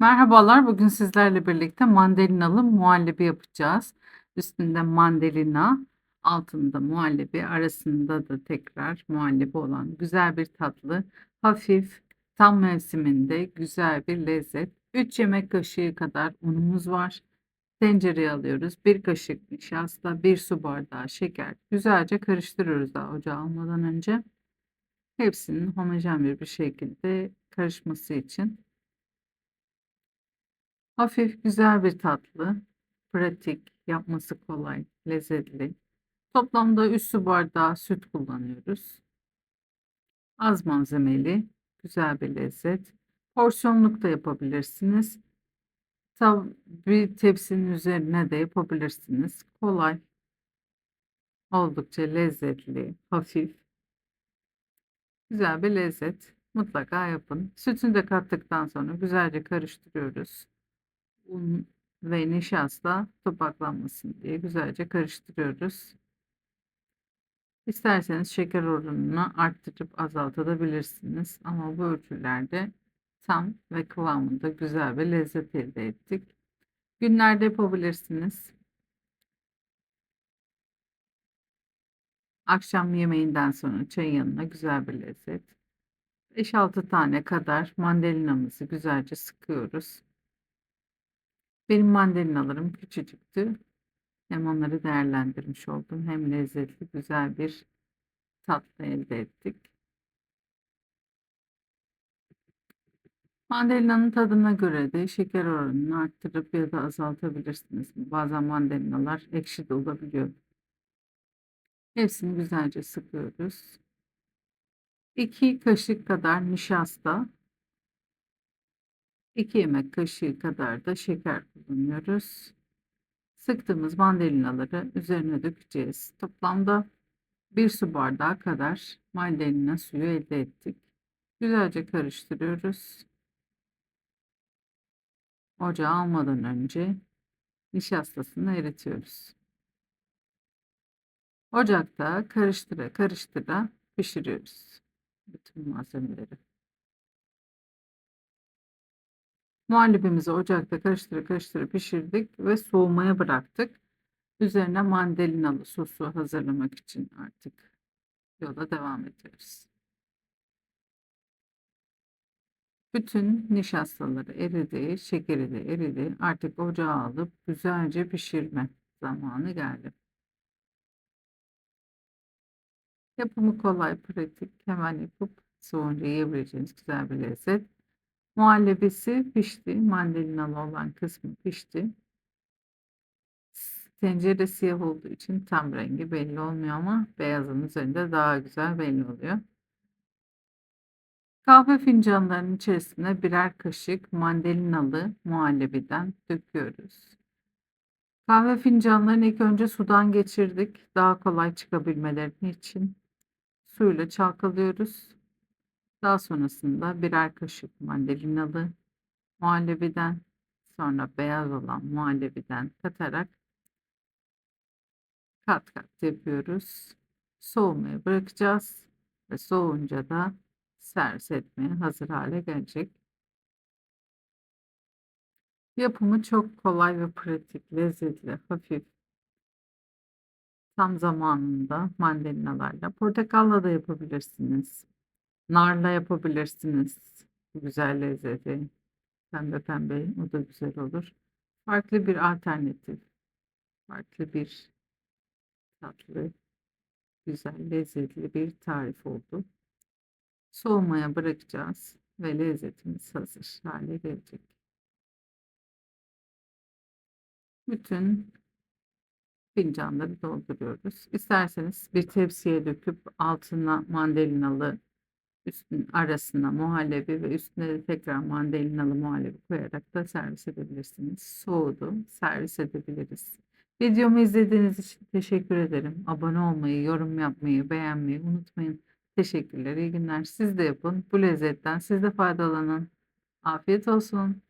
Merhabalar, bugün sizlerle birlikte mandalinalı muhallebi yapacağız. Üstünde mandalina, altında muhallebi, arasında da tekrar muhallebi olan güzel bir tatlı. Hafif, tam mevsiminde güzel bir lezzet. 3 yemek kaşığı kadar unumuz var. Tencereye alıyoruz. 1 kaşık nişasta, 1 su bardağı şeker. Güzelce karıştırıyoruz daha ocağa almadan önce. Hepsinin homojen bir şekilde karışması için. Hafif güzel bir tatlı. Pratik, yapması kolay, lezzetli. Toplamda 3 su bardağı süt kullanıyoruz. Az malzemeli, güzel bir lezzet. Porsiyonluk da yapabilirsiniz. Tav bir tepsinin üzerine de yapabilirsiniz. Kolay. Oldukça lezzetli, hafif. Güzel bir lezzet. Mutlaka yapın. Sütünü de kattıktan sonra güzelce karıştırıyoruz. Un ve nişasta topaklanmasın diye güzelce karıştırıyoruz. İsterseniz şeker oranını arttırıp azaltabilirsiniz. Ama bu ölçülerde tam ve kıvamında güzel bir lezzet elde ettik. Günlerde yapabilirsiniz. Akşam yemeğinden sonra çayın yanına güzel bir lezzet. 5-6 tane kadar mandalinamızı güzelce sıkıyoruz. Benim mandalinalarım küçücüktü. Hem onları değerlendirmiş oldum hem lezzetli güzel bir tatlı elde ettik. Mandalinanın tadına göre de şeker oranını arttırıp ya da azaltabilirsiniz. Bazen mandalinalar ekşi de olabiliyor. Hepsini güzelce sıkıyoruz. 2 kaşık kadar nişasta, 2 yemek kaşığı kadar da şeker kullanıyoruz. Sıktığımız mandalinaları üzerine dökeceğiz. Toplamda 1 su bardağı kadar mandalina suyu elde ettik. Güzelce karıştırıyoruz. Ocağa almadan önce nişastasını eritiyoruz. Ocakta karıştıra karıştıra pişiriyoruz bütün malzemeleri. Muhallebimizi ocakta karıştıra karıştıra pişirdik ve soğumaya bıraktık. Üzerine mandalinalı sosu hazırlamak için artık yola devam ediyoruz. Bütün nişastaları eridi, şekeri de eridi. Artık ocağa alıp güzelce pişirme zamanı geldi. Yapımı kolay, pratik, hemen yapıp soğunca yiyebileceğiniz güzel bir lezzet. Muhallebisi pişti. Mandalinalı olan kısmı pişti. Tencere siyah olduğu için tam rengi belli olmuyor ama beyazın üzerinde daha güzel belli oluyor. Kahve fincanlarının içerisine birer kaşık mandalinalı muhallebiden döküyoruz. Kahve fincanlarını ilk önce sudan geçirdik. Daha kolay çıkabilmeleri için suyla çalkalıyoruz. Daha sonrasında birer kaşık mandalinalı muhallebiden sonra beyaz olan muhallebiden katarak kat kat yapıyoruz. Soğumaya bırakacağız ve soğunca da servis etmeye hazır hale gelecek. Yapımı çok kolay ve pratik, lezzetli, hafif. Tam zamanında mandalinalarla. Portakalla da yapabilirsiniz. Narla yapabilirsiniz. Güzel lezzeti. Pembe pembe o da güzel olur. Farklı bir alternatif. Farklı bir tatlı, güzel, lezzetli bir tarif oldu. Soğumaya bırakacağız ve lezzetimiz hazır hale gelecek. Bütün fincanları dolduruyoruz. İsterseniz bir tepsiye döküp altına mandalinalı üstün arasına muhallebi ve üstüne de tekrar mandalinalı muhallebi koyarak da servis edebilirsiniz. Soğudu, servis edebiliriz. Videomu izlediğiniz için teşekkür ederim. Abone olmayı, yorum yapmayı, beğenmeyi unutmayın. Teşekkürler, iyi günler. Siz de yapın. Bu lezzetten siz de faydalanın. Afiyet olsun.